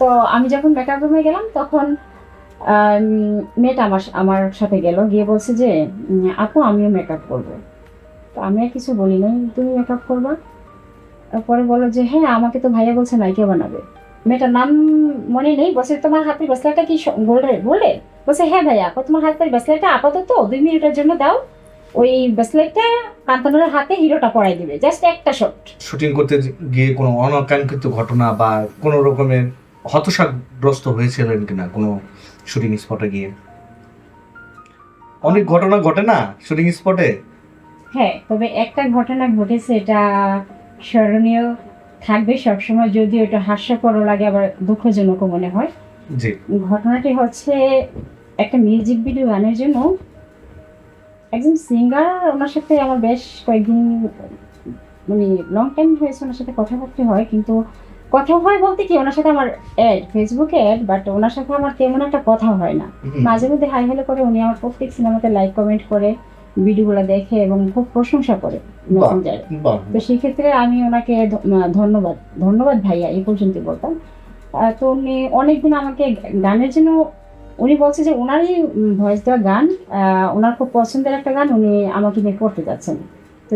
তো আমি যখন মেকআপ রুমে গেলাম, তখন মেয়েটা আমার আমার সাথে গেল, গিয়ে বলছে যে আপু, আমিও মেকআপ করব। তো আমি আর কিছু বলি নাই, তুমি মেকআপ করবা? পরে বলো যে হ্যাঁ আমাকে তো ভাইয়া বলছে নাইকে বানাবে। মেয়েটার নাম মনে নেই, বলছে, তোমার হাতের ব্রেসলেটটা কি গোল্ডে বলে বলছে হ্যাঁ ভাইয়া তোমার হাতের ব্রেসলেটটা আপাতত দুই মিনিটের জন্য দাও। ওই ব্রেসলেটটা কান্তনুরের হাতে হিরোটা পরাই দিবে জাস্ট একটা শট শুটিং করতে গিয়ে কোনো অনাকাঙ্ক্ষিত ঘটনা বা কোনো রকমের হতাশাগ্রস্ত হয়েছিলেন কিনা কোনো শুটিং স্পটে গিয়ে? অনেক ঘটনা ঘটে না শুটিং স্পটে হ্যাঁ তবে একটা ঘটনা ঘটেছে এটা স্মরণীয় থাকবে সবসময় যদিও এটা হাস্যকরও লাগে আবার দুঃখজনকও মনে হয়। জি। ঘটনাটি হচ্ছে একটা মিউজিক ভিডিও গানের জন্য একজন সিঙ্গার ওনার সাথে আমার বেশ কয়েকদিন মানে লং টাইম হয়েছে ওনার সাথে কথাবার্তা হয় কিন্তু কথা হয় বলতে কি ওনার সাথে আমার অ্যাড ফেসবুকে অ্যাড বাট ওনার সাথে আমার তেমন একটা কথা হয় না। মাঝে মধ্যে হাই হ্যালো করে উনি আমার প্রত্যেক সিনেমাতে লাইক কমেন্ট করে ভিডিওগুলো দেখে এবং খুব প্রশংসা করে তো সেক্ষেত্রে আমি ওনাকে ধন্যবাদ ধন্যবাদ ভাইয়া এই পর্যন্ত বলতাম। তো উনি অনেকদিন আমাকে গানের জন্য উনি বলছে যে ওনারই ভয়েস দেওয়া গান ওনার খুব পছন্দের একটা গান উনি আমাকে নিয়ে করতে যাচ্ছেন।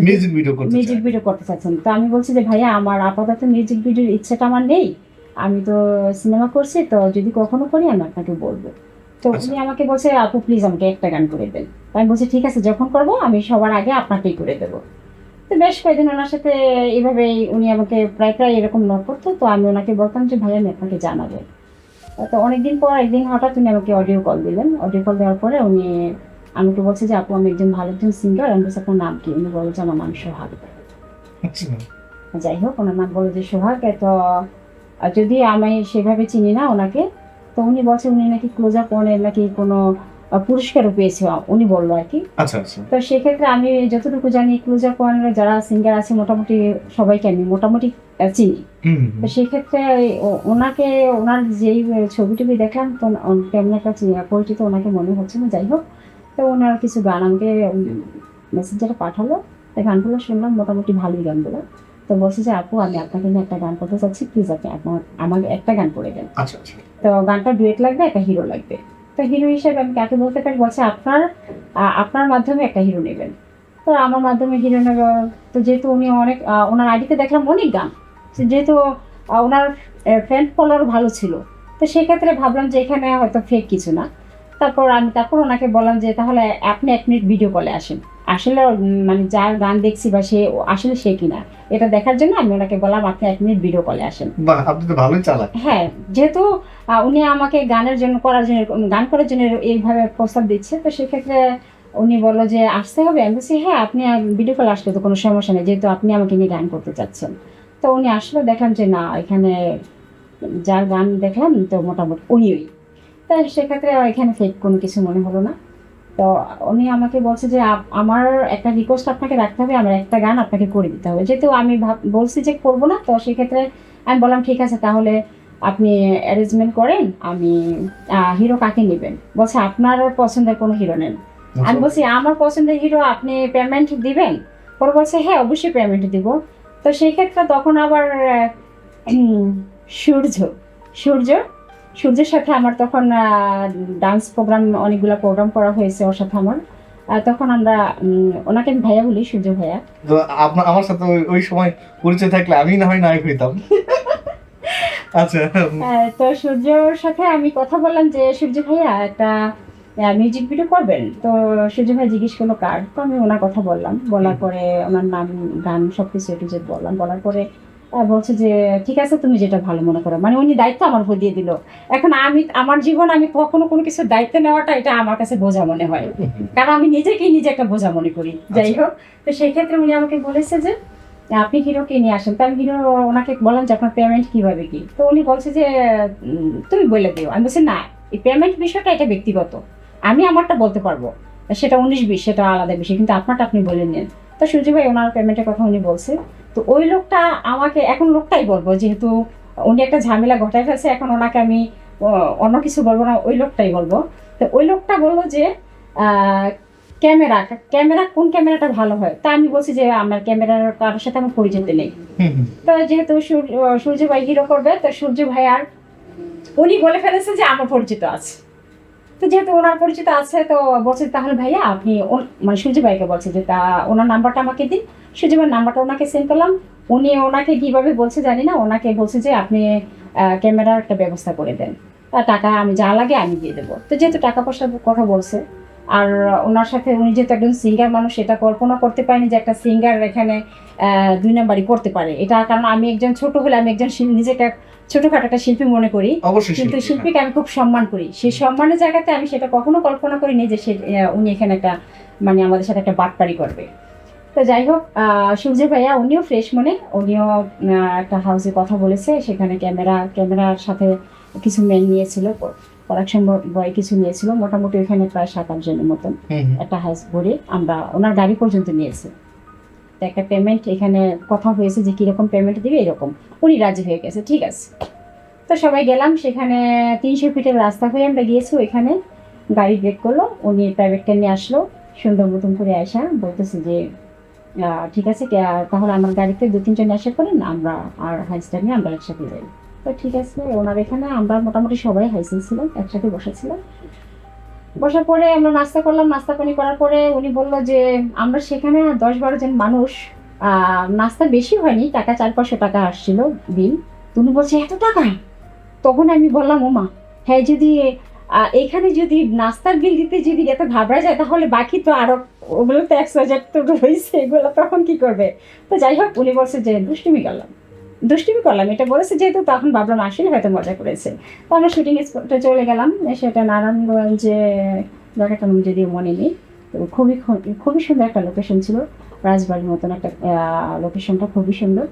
মিউজিক ভিডিও করতে মিউজিক ভিডিও করতে চাচ্ছেন। তো আমি বলছি যে ভাইয়া আমার আপাতত মিউজিক ভিডিওর ইচ্ছাটা আমার নেই। আমি তো সিনেমা করছি তো যদি কখনো করি আমি আপনাকে বলব। তো আচ্ছা। উনি আমাকে বলছে আপু প্লিজ আমাকে একটা গান করে দেন। আমি বলছি ঠিক আছে যখন করব আমি সবার আগে আপনাকেই করে দেবো। তো বেশ কয়েকদিন ওনার সাথে এইভাবেই উনি আমাকে প্রায় প্রায় এরকম নক করতো। তো আমি ওনাকে বলতাম যে ভাইয়া আমি আপনাকে জানাব। তো অনেকদিন পর একদিন হঠাৎ উনি আমাকে অডিও কল দিলেন। অডিও কল দেওয়ার পরে উনি আমাকে বলছে যে আপু আমি একজন ভালো একজন সিঙ্গার আমি বলছি আপনার নাম কি? উনি বলছে আমার নাম সোহাগ। আচ্ছা, যাই হোক ওনার নাম বলে যে সোহাগ। তো যদি আমি সেভাবে চিনি না ওনাকে তো উনি বলছে উনি নাকি ক্লোজ আপ নাকি কোনো পুরস্কারও পেয়েছে উনি বলল আর কি। আচ্ছা আচ্ছা। তো সেক্ষেত্রে আমি যতটুকু জানি ক্লোজ আপ যারা সিঙ্গার আছে মোটামুটি সবাইকে আমি মোটামুটি চিনি। তো সেক্ষেত্রে ওনাকে ওনার যেই ছবি টবি দেখলাম তো তেমন একটা পরিচিত ওনাকে মনে হচ্ছে না যাই হোক। তো ওনার কিছু গান আমাকে মেসেঞ্জারে পাঠালো। তো গানগুলো শুনলাম মোটামুটি ভালোই গানগুলো। তো বলছে যে আপু আমি আপনাকে নিয়ে একটা গান করতে চাচ্ছি প্লিজ আপনি আপনার আমাকে একটা গান করে দেন। আচ্ছা আচ্ছা। তো গানটা ডুয়েট লাগবে একটা হিরো লাগবে। তো হিরো হিসেবে আমি কাকে বলতে পারি? বলছে আপনার আপনার মাধ্যমে একটা হিরো নেবেন। তো আমার মাধ্যমে হিরো নেব তো যেহেতু উনি অনেক ওনার আইডিতে দেখলাম অনেক গান। যেহেতু ওনার ফ্রেন্ড ফলোয়ার ভালো ছিল। তো সেক্ষেত্রে ভাবলাম যে এখানে হয়তো ফেক কিছু না। তারপর আমি তারপর ওনাকে বললাম যে তাহলে আপনি এক মিনিট ভিডিও কলে আসেন। আসলে মানে যার গান দেখছি বা সে আসলে সে কিনা এটা দেখার জন্য আমি ওনাকে বললাম আপনি এক মিনিট ভিডিও কলে আসেন। আপনি তো ভালোই চালাক। হ্যাঁ যেহেতু উনি আমাকে গানের জন্য করার জন্য গান করার জন্য এইভাবে প্রস্তাব দিচ্ছে তো সেক্ষেত্রে উনি বলল যে আসতে হবে। আমি বলছি হ্যাঁ আপনি ভিডিও কল আসলে তো কোনো সমস্যা নেই যেহেতু আপনি আমাকে নিয়ে গান করতে চাচ্ছেন। তো উনি আসলে দেখলাম যে না এখানে যার গান দেখলাম তো মোটামুটি উনিই। তো সেক্ষেত্রে এখানে ফেক কোনো কিছু মনে হলো না। তো উনি আমাকে বলছে যে আমার একটা রিকোয়েস্ট আপনাকে রাখতে হবে আমার একটা গান আপনাকে করে দিতে হবে। যেহেতু আমি বলছি যে করব না তো সেক্ষেত্রে আমি বললাম ঠিক আছে তাহলে আপনি অ্যারেঞ্জমেন্ট করেন আমি হিরো কাকে নেবেন? বলছে আপনার পছন্দের কোনো হিরো নেন। আমি বলছি আমার পছন্দের হিরো আপনি পেমেন্ট দিবেন? পরে বলছে হ্যাঁ অবশ্যই পেমেন্ট দিব। তো সেই ক্ষেত্রে তখন আবার সূর্য সূর্য সূর্যের সাথে আমার তখন ডান্স প্রোগ্রাম অনেকগুলো প্রোগ্রাম করা হয়েছে ওর সাথে আমার। তখন আমরা ওনাকে আমি ভাইয়া বলি সূর্য ভাইয়া। তো আপনার আমার সাথে ওই- সময় পরিচয় থাকলে আমি না হয় নায়ক হইতাম। আচ্ছা। তো সূর্যর সাথে আমি কথা বললাম যে সূর্য ভাইয়া একটা মিউজিক ভিডিও করবেন। তো সূর্য ভাই জিজ্ঞেস করল কার? তো আমি ওনার কথা বললাম। বলার পরে ওনার নাম গান সব কিছু একটু বললাম। বলার পরে বলছে যে ঠিক আছে তুমি যেটা ভালো মনে করো। মানে উনি দায়িত্ব আমার উপর দিয়ে দিল। এখন আমি আমার জীবন আমি কখনো কোনো কিছু দায়িত্ব নেওয়াটা এটা আমার কাছে বোঝা মনে হয়। কারণ আমি নিজেকেই নিজে একটা বোঝা মনে করি। যাই হোক তো সেই ক্ষেত্রে উনি আমাকে বলেছে যে আপনি হিরোকে নিয়ে আসেন। তো হিরো ওনাকে বললাম যে আপনার পেমেন্ট কীভাবে কি? তো উনি বলছে যে তুমি বলে দিও। আমি বলছি না এই পেমেন্ট বিষয়টা এটা ব্যক্তিগত। আমি আমারটা বলতে পারব। সেটা উনিশ বিশ সেটা আলাদা বিষয় কিন্তু আপনারটা আপনি বলে নিন। তো সূর্য ভাই ওনার পেমেন্টের কথা উনি বলছে। তো ওই লোকটা আমাকে এখন লোকটাই বলব যেহেতু উনি একটা ঝামেলা ঘটায় ফেলছে এখন ওনাকে আমি অন্য কিছু বলব না ওই লোকটাই বলব। তো ওই লোকটা বলল যে ক্যামেরা ক্যামেরা কোন ক্যামেরাটা ভালো হয়? তা আমি বলছি যে আমার ক্যামেরার কারোর সাথে আমার পরিচিত নেই। তো যেহেতু সূর্য ভাই হিরো করবে তো সূর্য ভাই আর উনি বলে ফেলেছে যে আমার পরিচিত আছে। তো যেহেতু ওনার পরিচিত আছে তো বলছে তাহলে ভাইয়া আপনি মানে সূর্য ভাইকে বলছে যে তা ওনার নাম্বারটা আমাকে দিন। ভাইয়ের নাম্বারটা ওনাকে সেন্ড করলাম উনি ওনাকে কীভাবে বলছে জানি না ওনাকে বলছে যে আপনি ক্যামেরার একটা ব্যবস্থা করে দেন। টাকা আমি যা লাগে আমি দিয়ে দেবো। তো যেহেতু টাকা পয়সার কথা বলছে আর ওনার সাথে উনি যেহেতু একজন সিঙ্গার মানুষ এটা কল্পনা করতে পারেনি যে একটা সিঙ্গার এখানে দুই নাম্বারই করতে পারে। এটা কারণ আমি একজন ছোট হলে আমি একজন নিজেকে ছোটখাটো একটা শিল্পী মনে করি। কিন্তু শিল্পীকে আমি খুব সম্মান করি। সেই সম্মানের জায়গাতে আমি সেটা কখনো কল্পনা করিনি যে সে উনি এখানে একটা মানে আমাদের সাথে একটা বাটপারি করবে। তো যাই হোক সূর্য ভাইয়া উনিও ফ্রেশ মনে উনিও একটা হাউসে কথা বলেছে সেখানে ক্যামেরা ক্যামেরার সাথে কিছু মেন নিয়েছিল প্রোডাকশন বয় কিছু নিয়েছিল মোটামুটি ওখানে প্রায় সাত আট জনের মতন। একটা হাউস ভরে আমরা ওনার গাড়ি পর্যন্ত নিয়েছে। তো একটা পেমেন্ট এখানে কথা হয়েছে যে কীরকম পেমেন্ট দিবে এরকম। উনি রাজি হয়ে গেছে ঠিক আছে। তো সবাই গেলাম সেখানে তিনশো ফিটের রাস্তা হয়ে আমরা গিয়েছি ওইখানে গাড়ি ব্রেক করল উনি প্রাইভেট কার নিয়ে আসলো সুন্দর মতন করে আসা বলতেছে যে ঠিক আছে তাহলে আমার গাড়িতে দু, তিনজন এসে করেন আমরা আর হাইসটা নিয়ে আমরা একসাথে যাই। তো ঠিক আছে, ওনার এখানে আমরা মোটামুটি সবাই হাইসে ছিলাম, একসাথে বসেছিলাম। বসার পরে আমরা নাস্তা করলাম, নাস্তা পানি করার পরে উনি বলল যে, আমরা সেখানে দশ বারো জন মানুষ নাস্তা বেশি হয়নি, টাকা চার পাঁচশো টাকা আসছিল বিল তুমি বলছে, এত টাকা? তখন আমি বললাম, ওমা হ্যাঁ যদি এখানে যদি নাস্তার বিল দিতে যদি এত ঘাবড়া যায়, তাহলে বাকি তো আরও ওগুলো তো একশো হাজার তো রয়েছে, এগুলো তখন কি করবে? তো যাই হোক, উনি বলছে যে, দুষ্টুমি করলাম দুষ্টুমি করলাম। এটা বলেছে যেহেতু তখন ভাবলাম আসলে হয়তো মজা করেছে। তো আমরা শুটিং স্পটে চলে গেলাম সেটা নারায়ণগঞ্জে জায়গাটা আমি যদিও মনে নেই, তো খুবই খুবই সুন্দর একটা লোকেশন ছিল, রাজবাড়ির মতন একটা লোকেশনটা খুবই সুন্দর।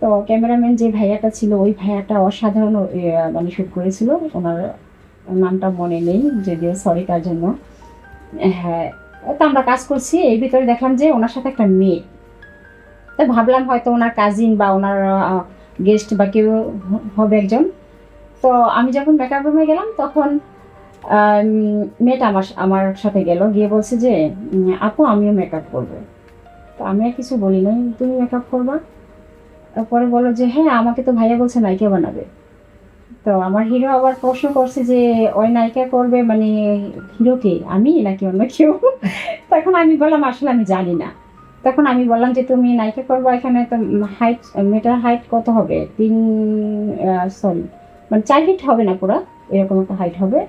তো ক্যামেরাম্যান যে ভাইয়াটা ছিল, ওই ভাইয়াটা অসাধারণ মানে শ্যুট করেছিল, ওনার নামটা মনে নেই, যদিও সরি তার জন্য। হ্যাঁ তো আমরা কাজ করছি, এই ভিতরে দেখলাম যে ওনার সাথে একটা মেয়ে। তো ভাবলাম হয়তো ওনার কাজিন বা ওনার গেস্ট বা কেউ হবে একজন। তো আমি যখন মেকআপ রুমে গেলাম, তখন মেয়েটা আমার আমার সাথে গেল, গিয়ে বলছে যে আপু, আমিও মেকআপ করব। তো আমি আর কিছু বলি নাই, তুমি মেকআপ করবা? তারপরে বলো যে হ্যাঁ আমাকে তো ভাইয়া বলছে নায়িকা বানাবে। তো আমার হিরো আবার প্রশ্ন করছে যে, ওই নায়িকা করবে মানে হিরো কে? আমি নাকি অন্য কেউ? তখন আমি বললাম, আসলে আমি জানি না। তখন আমি বললাম যে, তুমি নায়িকা করব এখানে, তো হাইট মেটার হাইট কত হবে? তিন সরি মানে চার ফিট হবে না পুরো, এরকম একটা হাইট হবে।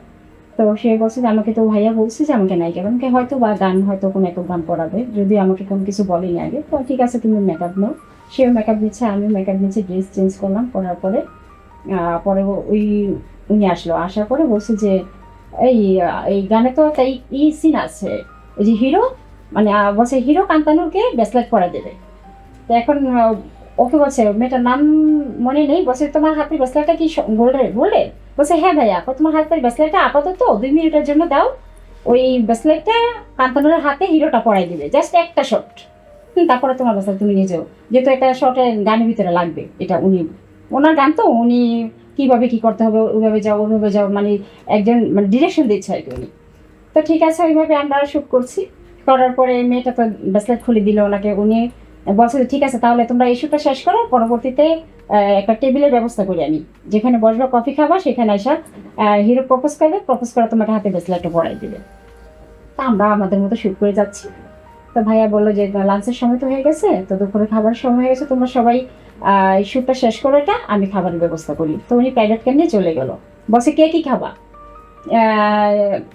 তো সে বলছে যে, আমাকে তো ভাইয়া বলছে যে, আমাকে নায়িকা আমাকে হয়তো বা গান, হয়তো কোনো এক গান পড়াবে, যদি আমাকে কোনো কিছু বলেনি আগে, তো ঠিক আছে, তুমি মেকআপ নাও। সেও মেকআপ দিচ্ছে আমি মেকআপ নিচ্ছে ড্রেস চেঞ্জ করলাম, করার পরে পরে ওই উনি আসলো। আসার পরে বলছে যে, এই এই গানে তো একটা ই- সিন আছে। ওই যে হিরো মানে বলছে হিরো কান্তানুরকে ব্যাসলেট পরা দেবে। তো এখন ওকে বলছে, মেয়েটার নাম মনে নেই। বলছে, তোমার হাতের ব্যাসলেটটা কি গোল্ডের গোল্ডের বলছে হ্যাঁ ভাইয়া তোমার হাতের ব্যাসলেটটা আপাতত দুই মিনিটের জন্য দাও। ওই ব্যাসলেটটা কান্তানুরের হাতে হিরোটা পরাই দিবে। জাস্ট একটা শট তারপরে তোমার ব্যাসলেট তুমি নিয়ে যাও। যেহেতু একটা শটে গানের ভিতরে লাগবে, এটা উনি ওনার গান তো, উনি কীভাবে কী করতে হবে, ওইভাবে যাও ওইভাবে যাও মানে একজন মানে ডিরেকশন দিচ্ছে আর কি উনি। তো ঠিক আছে, ওইভাবে আমরা শ্যুট করছি। করার পরে মেয়েটা তো ব্যাসলেট খুলে দিল ওনাকে, উনি বলছে ঠিক আছে, তাহলে তোমরা এই শ্যুটটা শেষ করো, পরবর্তীতে একটা টেবিলের ব্যবস্থা করি আমি। যেখানে বসবা কফি খাবা, সেখানে এসে হিরো প্রপোজ করবে প্রপোজ করে তোমাকে হাতে ব্যাসলেটটা পড়াই দিবে। তা আমরা আমাদের মতো শ্যুট করে যাচ্ছি। তো ভাইয়া বলল যে, লাঞ্চের সময় তো হয়ে গেছে, তো দুপুরে খাবার সময় হয়ে গেছে, তোমরা সবাই শ্যুটটা শেষ করে এটা আমি খাবারের ব্যবস্থা করি। তো উনি প্রাইভেট কার নিয়ে চলে গেল। বসে কে কি খাবা?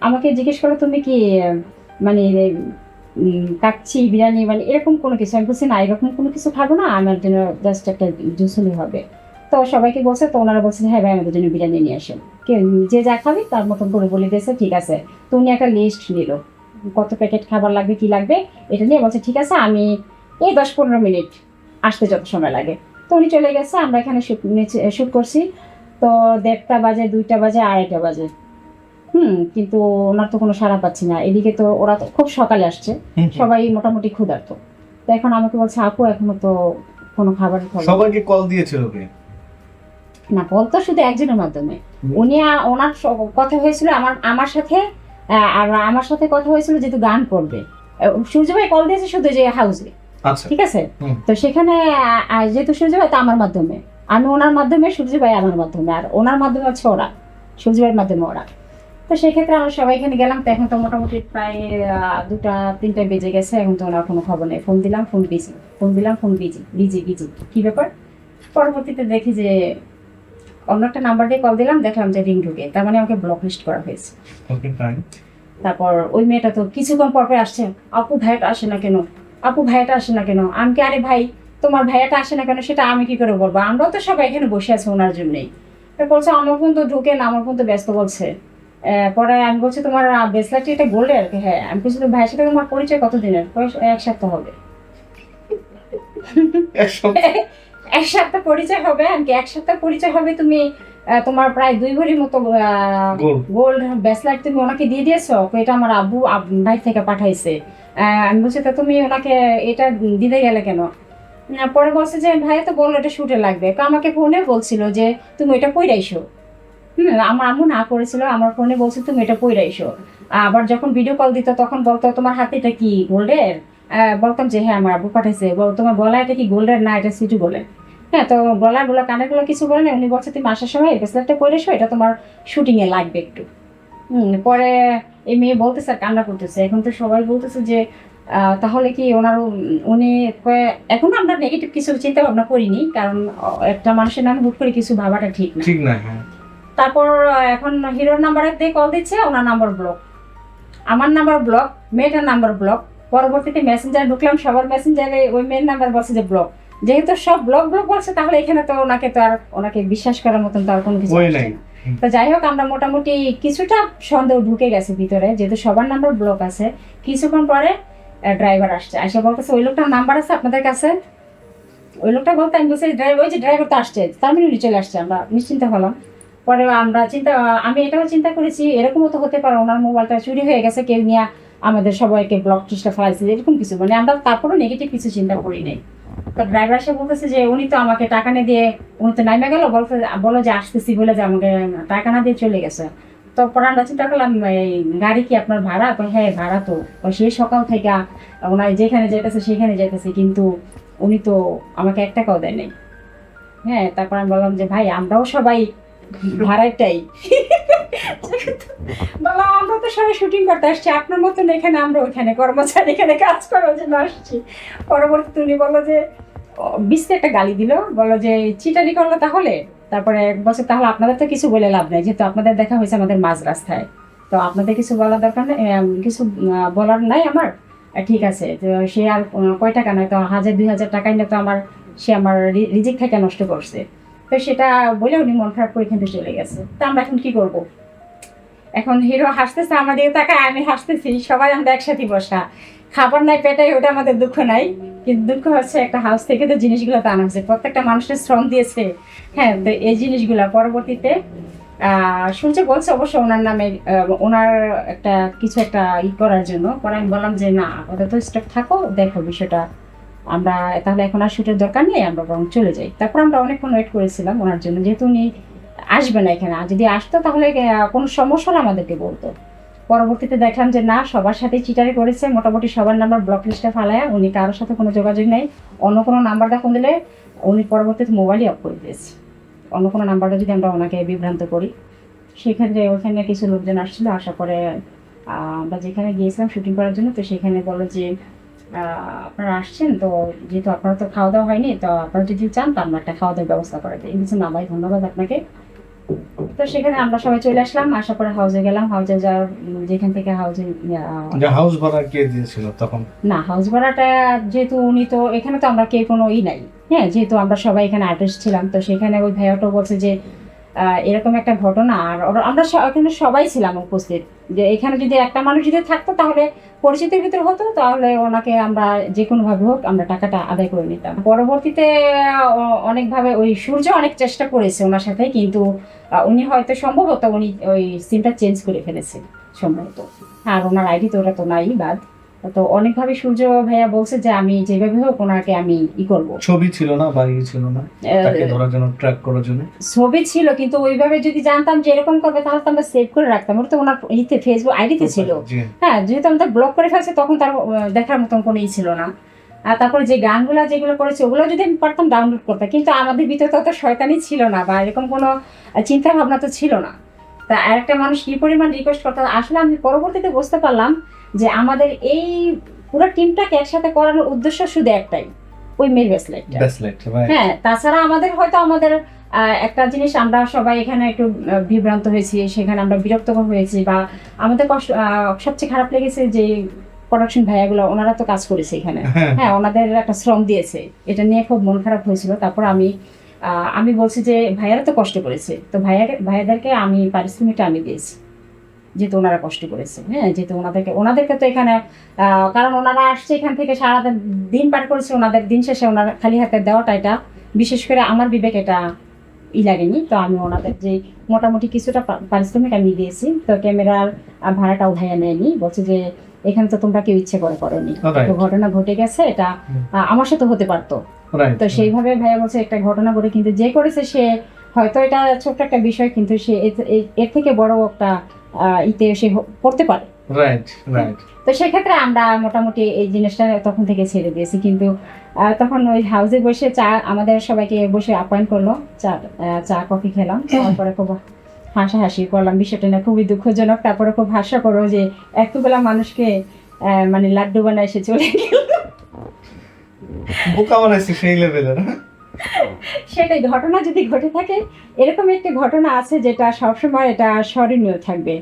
আমাকে জিজ্ঞেস করো, তুমি কি মানে কাচ্চি, বিরিয়ানি মানে এরকম কোনো কিছু? আমি বলছি, না, এরকম কোনো কিছু খাব না, আমার জন্য জাস্ট একটা জুস হলেই হবে। তো সবাইকে বলছে, তো ওনারা বলছেন হ্যাঁ ভাই, আমাদের জন্য বিরিয়ানি নিয়ে আসেন। কে, যে যা খাবে, তার মতন করে বলে দিয়েছে, ঠিক আছে। তো উনি একটা লিস্ট নিল, কত প্যাকেট খাবার লাগবে, কি লাগবে, এটা নিয়ে বলছে, ঠিক আছে, আমি এই দশ পনেরো মিনিট আসতে যত সময় লাগে। তো উনি চলে গেছে আমরা এখানে শ্যুট করছি। তো দেড়টা বাজে দুইটা বাজে আড়াইটা বাজে। হুম কিন্তু ওনার তো কোনো সাড়া পাচ্ছি না। এদিকে তো ওরা তো খুব সকালে আসছে। সবাই মোটামুটি ক্ষুধার্ত। তো এখন আমাকে বলছে আপু এখনও তো কোনো খাবার সবাইকে কল দিয়েছিল কে? না বলতো শুধু একজনের মাধ্যমে। উনি ওনার কথা হয়েছিল আমার আমার সাথে আর আমার সাথে কথা হয়েছিল যেহেতু গান করবে। সূর্য ভাই কল দিয়েছে শুধু যে হাউসে ঠিক আছে? তো সেখানে যেহেতু সূর্য ভাই তো আমার মাধ্যমে। আমি ওনার মাধ্যমে সূর্য ভাই আমার মাধ্যমে। আর ওনার মাধ্যমে হচ্ছে ওরা। সূর্য ভাইয়ের মাধ্যমে ওরা। তো সেই ক্ষেত্রে আমরা সবাই এখানে গেলাম। তো এখন তো মোটামুটি প্রায় দুটা তিনটা বেজে গেছে। এখন তো ওনার কোনো খবর নেই। ফোন দিলাম ফোন বিজি। ফোন দিলাম ফোন বিজি। Busy busy. কি ব্যাপার? পরবর্তীতে দেখি যে অন্য একটা নাম্বার দিয়ে কল দিলাম। দেখলাম যে রিং ঢুকে। তার মানে আমাকে ব্লক লিস্ট করা হয়েছে। তারপর ওই মেয়েটা তো কিছুক্ষণ পর পর আসছে। আপু ভাইয়াটা আসে না কেন? আপু ভাইয়াটা আসে না কেন? আমি কি আরে ভাই তোমার ভাইয়াটা আসে না কেন সেটা আমি কি করে বলব? আমরাও তো সবাই এখানে বসে আছি ওনার জন্যই। বলছে আমার ফোন তো ঢুকে না আমার ফোন তো ব্যস্ত বলছে। পরে আমি বলছি তোমার বেসলাটি এটা গোল্ডের? হ্যাঁ। আমি বলছি ভাইয়ের সাথে তোমার পরিচয় কতদিনের? এক সপ্তাহ হবে। এক সপ্তাহ? পরিচয় হবে আমি কি। এক সপ্তাহ পরিচয় হবে তুমি তোমার প্রায় দুই ভরির মতো গোল্ড। ব্রেসলেট তুমি ওনাকে দিয়ে দিয়েছ? এটা আমার আব্বু ভাই থেকে পাঠাইছে। আমি বলছি তো তুমি ওনাকে এটা দিতে গেলে কেন? পরে বলছে যে ভাই তো বলল এটা শুটে লাগবে। আমাকে ফোনে বলছিল যে তুমি এটা পইরাইছো হুম আমার আম্মু না করেছিল আমার ফোনে বলছে তুমি এটা পইরাইছো আবার যখন ভিডিও কল দিত তখন বলতো তোমার হাতে এটা কি গোল্ডের? বলতাম যে হ্যাঁ আমার আব্বু পাঠাইছে। বল তোমার গলা এটা কি গোল্ডের না এটা সিটু গোল্ডের? হ্যাঁ তো গলারগুলো কানেরগুলো কিছু বলে উনি বলছে তুমি আসার সময় ব্রেসলেটটা পরেছো এটা তোমার শুটিংয়ে লাগবে একটু। হুম, পরে এই মেয়ে বলতেছে আর কান্না করতেছে। এখন তো সবাই বলতেছে যে তাহলে কি ওনার উনি এখন আমরা নেগেটিভ কিছু চিন্তা ভাবনা করিনি কারণ একটা মানুষের নামে হুট করে কিছু ভাবাটা ঠিক না। ঠিক না হ্যাঁ। তারপর এখন হিরোর নাম্বারে দিয়ে কল দিচ্ছে ওনার নাম্বার ব্লক আমার নাম্বার ব্লক মেয়েটার নাম্বার ব্লক পরবর্তীতে মেসেঞ্জার ঢুকলাম সবার মেসেঞ্জারে ওই মেয়ের নাম্বার বলছে যে ব্লক যেহেতু সব ব্লক ব্লক বলছে তাহলে এখানে তো ওনাকে তো আর ওনাকে বিশ্বাস করার মতন তো আর কোনো কিছু নাই। তো যাই হোক, আমরা মোটামুটি কিছুটা সন্দেহ ঢুকে গেছে ভিতরে, যেহেতু সবার নাম্বার ব্লক আছে। কিছুক্ষণ পরে ড্রাইভার আসছে। আসে বলতেছে, ওই লোকটার নাম্বার আছে আপনাদের কাছে? ওই লোকটা বলতে, আমি বলছি ড্রাইভার ওই যে ড্রাইভার তো আসছে তার মানে উনি চলে আসছে। আমরা নিশ্চিন্ত হলাম। পরে আমরা চিন্তা আমি এটাও চিন্তা করেছি, এরকমও তো হতে পারে, ওনার মোবাইলটা চুরি হয়ে গেছে, কেউ নিয়ে আমাদের সবাইকে ব্লক টিস্টটা ফেলাইছে এরকম কিছু। মানে আমরা তারপরেও নেগেটিভ কিছু চিন্তা করি নাই। তো ড্রাইভার এসে বলতেছে যে, উনি তো আমাকে টাকা না দিয়ে, উনি তো নাইমে গেল বলতে বলো যে, আসতেছি বলে যে আমাকে টাকা না দিয়ে চলে গেছে। তো আমরা চিন্তা করলাম, এই গাড়ি কি আপনার ভাড়া? তো হ্যাঁ ভাড়া তো। তো সেই সকাল থেকে ওনার যেখানে যেতেছে সেখানে যেতেছে কিন্তু উনি তো আমাকে এক টাকাও দেয় নাই। হ্যাঁ তারপর আমি বললাম যে, ভাই, আমরাও সবাই ভাড়াটাই। বললাম আমরা তো সবাই শুটিং করতে আসছি। আপনার মতন এখানে আমরা ওইখানে কর্মচারী এখানে কাজ করার জন্য আসছি। পরবর্তীতে উনি বলল যে বিস্তে একটা গালি দিল। বলল যে, চিটারি করল তাহলে? তারপরে বলছে, তাহলে আপনাদের তো কিছু বলে লাভ নেই। যেহেতু আপনাদের দেখা হয়েছে আমাদের মাঝ রাস্তায়। তো আপনাদের কিছু বলার দরকার নেই কিছু বলার নাই আমার? ঠিক আছে। তো সে আর কয় টাকা নয় তো হাজার, দুই হাজার টাকাই না তো আমার, সে আমার রিজিক থেকে নষ্ট করছে। তো সেটা বলে উনি মন খারাপ করে থেকে চলে গেছে। তো আমরা এখন কি করব? এখন হিরো হাসতেছে আমাদের তাকায়, আমি হাসতেছি, সবাই আমরা একসাথে বসা। খাবার নাই, পেটাই ওটা আমাদের দুঃখ নাই, কিন্তু দুঃখ হচ্ছে একটা হাউস থেকে তো জিনিসগুলো আনা হচ্ছে প্রত্যেকটা মানুষের শ্রম দিয়েছে। হ্যাঁ তো এই জিনিসগুলো পরবর্তীতে শুনছে, বলছে অবশ্য ওনার নামে ওনার একটা কিছু একটা ই করার জন্য। পরে আমি বললাম যে, না ওটা তো স্টক থাকো, দেখো বিষয়টা। আমরা, তাহলে এখন আর শুটের দরকার নেই, আমরা বরং চলে যাই। তারপর আমরা অনেকক্ষণ ওয়েট করেছিলাম ওনার জন্য। যেহেতু উনি আসবে না এখানে। আর যদি আসতো তাহলে কোনো সমস্যা হলে আমাদেরকে বলতো। পরবর্তীতে দেখলাম যে, না, সবার সাথে চিটারি করেছে। মোটামুটি সবার নাম্বার ব্লক লিস্টে ফালায়। উনি কারোর সাথে কোনো যোগাযোগ নেই। অন্য কোনো নাম্বারটা ফোন দিলে উনি পরবর্তীতে মোবাইলই অফ করে দিয়েছে। অন্য কোনো নাম্বারটা যদি আমরা ওনাকে বিভ্রান্ত করি। সেক্ষেত্রে ওখানে কিছু লোকজন আসছিল। আসার পরে আমরা যেখানে গিয়েছিলাম শুটিং করার জন্য, তো সেখানে বলল যে আপনারা আসছেন, তো যেহেতু আপনারা তো খাওয়া দাওয়া হয়নি, তো আপনারা যদি চান, তো আমরা একটা খাওয়া দাওয়ার ব্যবস্থা করে দিই। কিছু না ভাই ধন্যবাদ আপনাকে। তো সেখানে আমরা সবাই চলে আসলাম আসার পরে হাউসে গেলাম। হাউসে যাওয়ার যেখান থেকে হাউসে হাউস ভাড়া কে দিয়েছিল তখন? না হাউস ভাড়াটা যেহেতু উনি তো এখানে তো আমরা কে কোনো ই নাই। হ্যাঁ যেহেতু আমরা সবাই এখানে আর্টিস্ট ছিলাম তো সেখানে ওই ভাইয়াটাও বলছে যে এরকম একটা ঘটনা। আর ওরা- আমরা এখানে সবাই ছিলাম উপস্থিত। যে এখানে যদি একটা মানুষ যদি থাকতো, তাহলে পরিচিতির ভিতরে হতো, তাহলে ওনাকে আমরা যে কোনোভাবে হোক আমরা টাকাটা আদায় করে নিতাম। পরবর্তীতে অনেকভাবে ওই সূর্য অনেক চেষ্টা করেছে ওনার সাথে, কিন্তু উনি হয়তো সম্ভবত উনি ওই সিমটা চেঞ্জ করে ফেলেছে সম্ভবত। আর ওনার আইডি তো ওটা তো নাই বাদ। তো অনেকভাবে সূর্য ভাইয়া বলছে যে আমি যেভাবে হোক ওনাকে আমি ই করব। ছবি ছিল না বাড়ি ছিল না? তাকে ধরার জন্য ট্র্যাক করার জন্য? ছবি ছিল কিন্তু ওইভাবে যদি জানতাম যে এরকম করবে তাহলে তো আমরা সেভ করে রাখতাম। ওটা তো ওনার ইতে ফেসবুক আইডিতে ছিল। হ্যাঁ যেহেতু আমরা ব্লক করে ফেলছে তখন তার দেখার মতন কোনো ই ছিল না। আর তারপরে যে গানগুলো যেগুলো করেছে ওগুলো যদি আমি পারতাম ডাউনলোড করতাম। কিন্তু আমাদের ভিতরে তো অত শয়তানি ছিল না বা এরকম কোনো চিন্তা ভাবনা তো ছিল না। তা আরেকটা মানুষ কি পরিমাণ রিকোয়েস্ট করতে আসলে আমি পরবর্তীতে বুঝতে পারলাম যে আমাদের এই পুরো টিমটাকে একসাথে করানোর উদ্দেশ্য শুধু একটাই ওই মেয়ের ব্রেসলেটটা হ্যাঁ তাছাড়া আমাদের হয়তো আমাদের একটা জিনিস আমরা সবাই এখানে একটু বিভ্রান্ত হয়েছি সেখানে আমরা বিরক্ত হয়েছি বা আমাদের কষ্ট আহ, সবচেয়ে খারাপ লেগেছে যে প্রোডাকশন ভাইয়াগুলো ওনারা তো কাজ করেছে এখানে। হ্যাঁ। হ্যাঁ ওনাদের একটা শ্রম দিয়েছে। এটা নিয়ে খুব মন খারাপ হয়েছিল। তারপর আমি আমি বলছি যে ভাইয়ারা তো কষ্ট করেছে। তো ভাইয়া ভাইয়াদেরকে আমি পারিশ্রমিকটা আমি দিয়েছি যেহেতু ওনারা কষ্ট করেছে হ্যাঁ যেহেতু ওনাদেরকে ওনাদেরকে তো এখানে কারণ ওনারা আসছে এখান থেকে সারা দিন পার করেছে ওনাদের দিন শেষে ওনারা খালি হাতে দেওয়াটা এটা বিশেষ করে আমার বিবেক এটা ই লাগেনি। তো আমি ওনাদের যে মোটামুটি কিছুটা পারিশ্রমিক আমি দিয়েছি তো ক্যামেরার ভাড়াটাও ভাইয়া নেয়নি বলছে যে এখানে তো তোমরা কেউ ইচ্ছে করে করনি। ঘটনা ঘটে গেছে এটা আমার সাথে হতে পারতো। তো সেইভাবে ভাইয়া বলছে একটা ঘটনা ঘটে কিন্তু যে করেছে সে হয়তো এটা ছোট্ট একটা বিষয় কিন্তু সে এর- থেকে বড় একটা ইতে সে করতে পারে। রাইট রাইট তো সেক্ষেত্রে আমরা মোটামুটি এই জিনিসটা তখন থেকে ছেড়ে দিয়েছি কিন্তু তখন ওই হাউসে বসে চা আমাদের সবাইকে বসে আপ্যায়ন করল চা চা কফি খেলাম তারপরে খুব হাসাহাসি করলাম বিষয়টা না খুবই দুঃখজনক তারপরে খুব হাস্য করো যে বেলা মানুষকে আহ, মানে লাড্ডু বানায় সে চলে গেল। বোকা বানাইছে সেই লেভেলের। সেটাই, ঘটনা যদি ঘটে থাকে, এরকম একটি ঘটনা আছে যেটা সবসময় এটা স্মরণীয় থাকবে।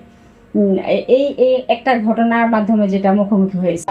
এই এই একটা ঘটনার মাধ্যমে যেটা মুখোমুখি হয়েছে।